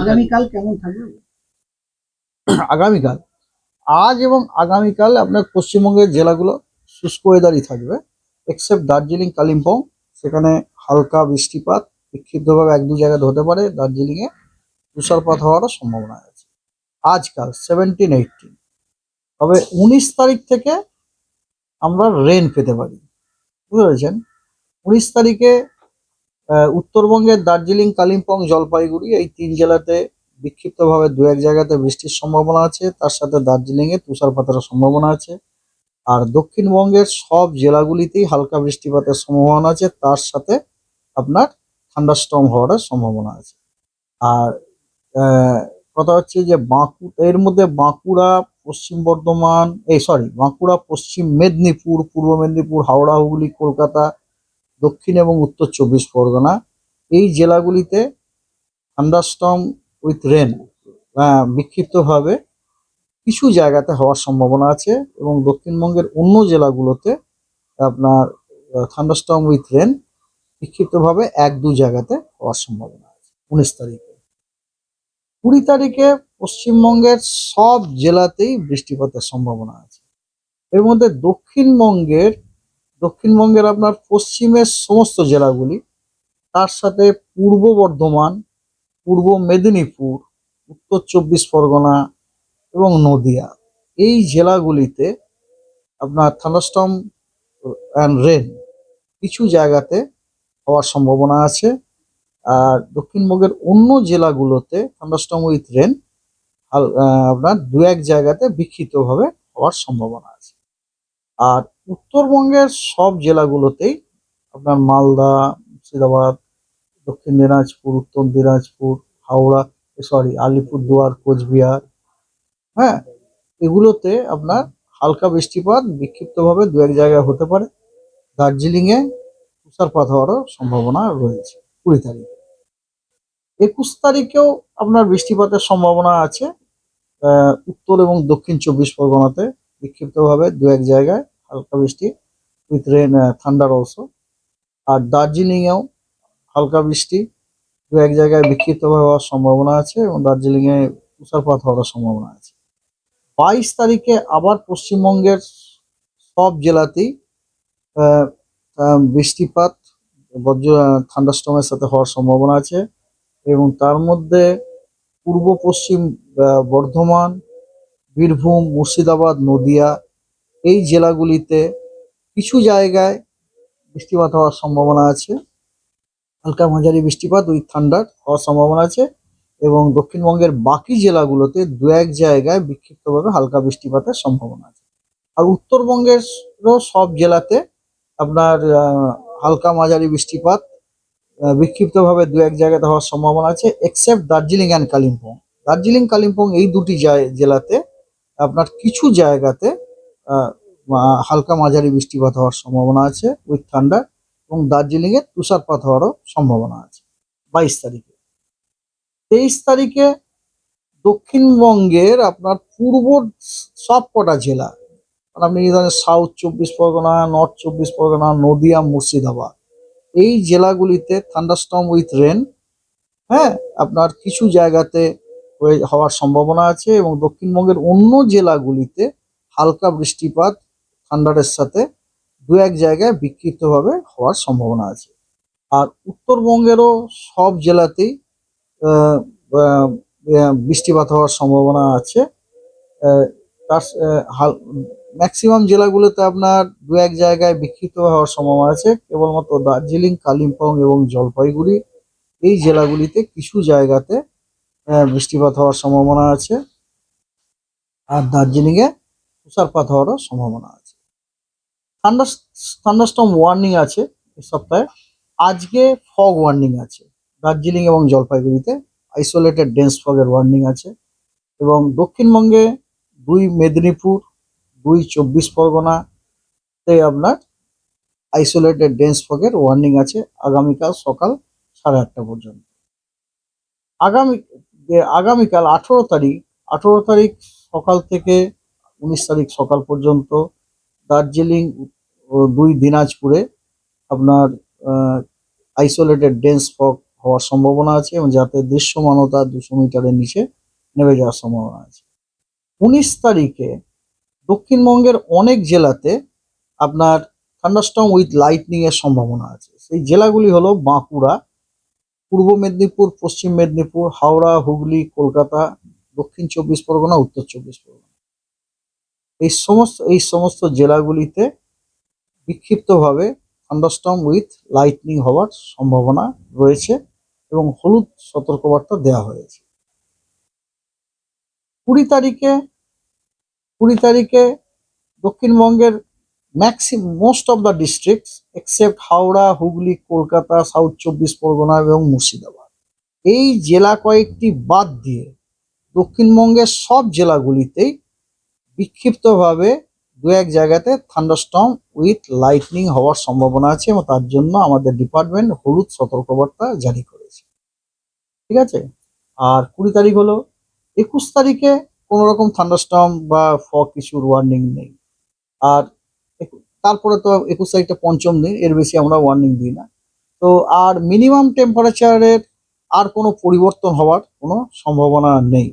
আগামীকাল কেমন থাকবে? আগামীকাল। আজ এবং আগামীকাল আপনার পশ্চিমবঙ্গের জেলাগুলো শুষ্ক ওয়েদারই থাকবে এক্সেপ্ট দার্জিলিং, কালিম্পং। সেখানে হালকা বৃষ্টিপাত, বিক্ষিপ্তভাবে এক দু জায়গায় হতে পারে। দার্জিলিংয়ে তুষারপাত হওয়ারও সম্ভাবনা আছে। আজকাল সেভেন্টিন এইটিন তবে উনিশ তারিখ থেকে আমরা রেন পেতে পারি। বুঝতে পেরেছেন? উনিশ তারিখে উত্তরবঙ্গের দার্জিলিং, কালিম্পং, জলপাইগুড়ি এই তিন জেলাতে বিক্ষিপ্তভাবে দু এক জায়গাতে বৃষ্টির সম্ভাবনা আছে। তার সাথে দার্জিলিংয়ে তুষারপাতের সম্ভাবনা আছে। আর দক্ষিণবঙ্গের সব জেলাগুলিতেই হালকা বৃষ্টিপাতের সম্ভাবনা আছে। তার সাথে আপনার থান্ডারস্টর্ম হওয়ার সম্ভাবনা আছে। আর কথা হচ্ছে যে বাঁকু, এর মধ্যে বাঁকুড়া, পশ্চিম বর্ধমান, এই সরি, বাঁকুড়া, পশ্চিম মেদিনীপুর, পূর্ব মেদিনীপুর, হাওড়া, হুগলি, কলকাতা দক্ষিণ এবং উত্তর চব্বিশ পরগনা, এই জেলাগুলিতে থান্ডারস্টর্ম উইথ রেন বিক্ষিপ্তভাবে কিছু জায়গাতে হওয়ার সম্ভাবনা আছে এবং দক্ষিণবঙ্গের অন্য জেলাগুলোতে আপনার থান্ডারস্টর্ম উইথ রেন বিক্ষিপ্তভাবে এক দু জায়গাতে হওয়ার সম্ভাবনা আছে। উনিশ তারিখে। কুড়ি তারিখে পশ্চিমবঙ্গের সব জেলাতেই বৃষ্টিপাতের সম্ভাবনা আছে। এর মধ্যে দক্ষিণবঙ্গের দক্ষিণবঙ্গের আপনার পশ্চিমের সমস্ত জেলাগুলি, তার সাথে পূর্ব বর্ধমান, পূর্ব মেদিনীপুর, উত্তর চব্বিশ পরগনা এবং নদিয়া। এই জেলাগুলিতে আপনার থান্ডারস্টর্ম অ্যান্ড রেন কিছু জায়গাতে হওয়ার সম্ভাবনা আছে। আর দক্ষিণবঙ্গের অন্য জেলাগুলোতে থান্ডারস্টর্ম উইথ রেন আপনার দু এক জায়গাতে বিক্ষিপ্তভাবে হওয়ার সম্ভাবনা আছে। আর উত্তরবঙ্গের সব জেলাগুলোতেই আপনার মালদা, মুর্শিদাবাদ, দক্ষিণ দিনাজপুর, উত্তর দিনাজপুর, হাওড়া সরি আলিপুরদুয়ার, কোচবিহার হ্যাঁ এগুলোতে আপনার হালকা বৃষ্টিপাত বিক্ষিপ্তভাবে দু এক জায়গায় হতে পারে। দার্জিলিংয়ে তুষারপাত হওয়ারও সম্ভাবনা রয়েছে কুড়ি তারিখে। একুশ তারিখেও আপনার বৃষ্টিপাতের সম্ভাবনা আছে। উত্তর এবং দক্ষিণ চব্বিশ পরগনাতে বিক্ষিপ্তভাবে দু এক জায়গায় হালকা বৃষ্টি উইথ রেন ঠান্ডার অলসো আর দার্জিলিংয়েও হালকা বৃষ্টি দু এক জায়গায় বিক্ষিপ্তভাবে হওয়ার সম্ভাবনা আছে এবং দার্জিলিংয়ে তুষারপাত হওয়ার সম্ভাবনা আছে। বাইশ তারিখে আবার পশ্চিমবঙ্গের সব জেলাতেই বৃষ্টিপাত, বজ্র থান্ডাস্টমের সাথে হওয়ার সম্ভাবনা আছে এবং তার মধ্যে পূর্ব পশ্চিম বর্ধমান, বীরভূম, মুর্শিদাবাদ, নদিয়া এই জেলাগুলিতে কিছু জায়গায় বৃষ্টিপাত হওয়ার সম্ভাবনা আছে। হালকা মাঝারি বৃষ্টিপাত, উইথ থান্ডার হওয়ার সম্ভাবনা আছে এবং দক্ষিণবঙ্গের বাকি জেলাগুলোতে দু এক জায়গায় বিক্ষিপ্তভাবে হালকা বৃষ্টিপাতের সম্ভাবনা আছে। আর উত্তরবঙ্গেরও সব জেলাতে আপনার হালকা মাঝারি বৃষ্টিপাত বিক্ষিপ্তভাবে দু এক জায়গাতে হওয়ার সম্ভাবনা আছে এক্সেপ্ট দার্জিলিং অ্যান্ড কালিম্পং। দার্জিলিং, কালিম্পং এই দুটি জেলাতে আপনার কিছু জায়গাতে হালকা মাঝারি বৃষ্টিপাত হওয়ার সম্ভাবনা আছে উইথ ঠান্ডার এবং দার্জিলিংয়ে তুষারপাত হওয়ারও সম্ভাবনা আছে। বাইশ তারিখে। তেইশ তারিখে দক্ষিণবঙ্গের আপনার পূর্ব সব কটা জেলা আপনি ধরেন সাউথ চব্বিশ পরগনা নর্থ চব্বিশ পরগনা, নদিয়া, মুর্শিদাবাদ, এই জেলাগুলিতে থান্ডারস্টর্ম উইথ রেন হ্যাঁ আপনার কিছু জায়গাতে হওয়ার সম্ভাবনা আছে এবং দক্ষিণবঙ্গের অন্য জেলাগুলিতে হালকা বৃষ্টিপাত ঠান্ডারের সাথে দু এক জায়গায় বিক্ষিপ্তভাবে হওয়ার সম্ভাবনা আছে। আর উত্তরবঙ্গেরও সব জেলাতেই বৃষ্টিপাত হওয়ার সম্ভাবনা আছে। তার ম্যাক্সিমাম জেলাগুলোতে আপনার দু এক জায়গায় বিক্ষিপ্ত হওয়ার সম্ভাবনা আছে। কেবলমাত্র দার্জিলিং, কালিম্পং এবং জলপাইগুড়ি এই জেলাগুলিতে কিছু জায়গাতে বৃষ্টিপাত হওয়ার সম্ভাবনা আছে। আর দার্জিলিংয়ে তুষারপাত হওয়ারও সম্ভাবনা আছে। ঠান্ডা থান্ডারস্টর্ম ওয়ার্নিং আছে এই সপ্তাহে। আজকে ফগ ওয়ার্নিং আছে। দার্জিলিং এবং জলপাইগুড়িতে আইসোলেটেড ডেন্স ফগের ওয়ার্নিং আছে এবং দক্ষিণবঙ্গে দুই মেদিনীপুর, দুই চব্বিশ পরগনাতে আপনার আইসোলেটেড ডেন্স ফগের ওয়ার্নিং আছে আগামীকাল সকাল সাড়ে আটটা পর্যন্ত। আগামী, আগামীকাল আঠেরো তারিখ আঠেরো তারিখ সকাল থেকে উনিশ তারিখ সকাল পর্যন্ত দার্জিলিং দুই দিনাজপুরে আপনার আইসোলেটেড ডেন্স ফগ হওয়ার সম্ভাবনা আছে এবং যাতে দৃশ্যমানতা দুশো মিটারের নিচে নেমে যাওয়ার সম্ভাবনা আছে। উনিশ তারিখে দক্ষিণবঙ্গের অনেক জেলাতে আপনার থান্ডারস্টর্ম উইথ লাইটনিং এর সম্ভাবনা আছে। সেই জেলাগুলি হলো বাঁকুড়া, পূর্ব মেদিনীপুর, পশ্চিম মেদিনীপুর, হাওড়া, হুগলি, কলকাতা, দক্ষিণ চব্বিশ পরগনা, উত্তর চব্বিশ পরগনা। এই সমস্ত এই সমস্ত জেলাগুলিতে বিক্ষিপ্তভাবে থান্ডারস্টর্ম উইথ লাইটনিং হওয়ার সম্ভাবনা রয়েছে এবং হলুদ সতর্কবার্তা দেওয়া হয়েছে। কুড়ি তারিখে কুড়ি তারিখে দক্ষিণবঙ্গের maxim most of the districts except Howrah, Hooghly, Kolkata south চব্বিশ পরগনা এবং মুর্শিদাবাদ। এই জেলা কয়েকটি বাদ দিয়ে দক্ষিণবঙ্গের সব জেলাগুলিতেই বিক্ষিপ্তভাবে দু এক জায়গাতে থান্ডারস্টর্ম উইথ লাইটনিং হওয়ার সম্ভাবনা আছে এবং তার জন্য আমাদের ডিপার্টমেন্ট হলুদ সতর্কবার্তা জারি করেছে। ঠিক আছে? আর কুড়ি তারিখ হলো, একুশ তারিখে কোনো রকম থান্ডারস্টর্ম বা ফগ কিছুর ওয়ার্নিং নেই। আর তারপরে তো একুশ তারিখটা পঞ্চম দিন, এর বেশি আমরা ওয়ার্নিং দিই না। তো আর মিনিমাম টেম্পারেচারের আর কোনো পরিবর্তন হওয়ার কোনো সম্ভাবনা নেই।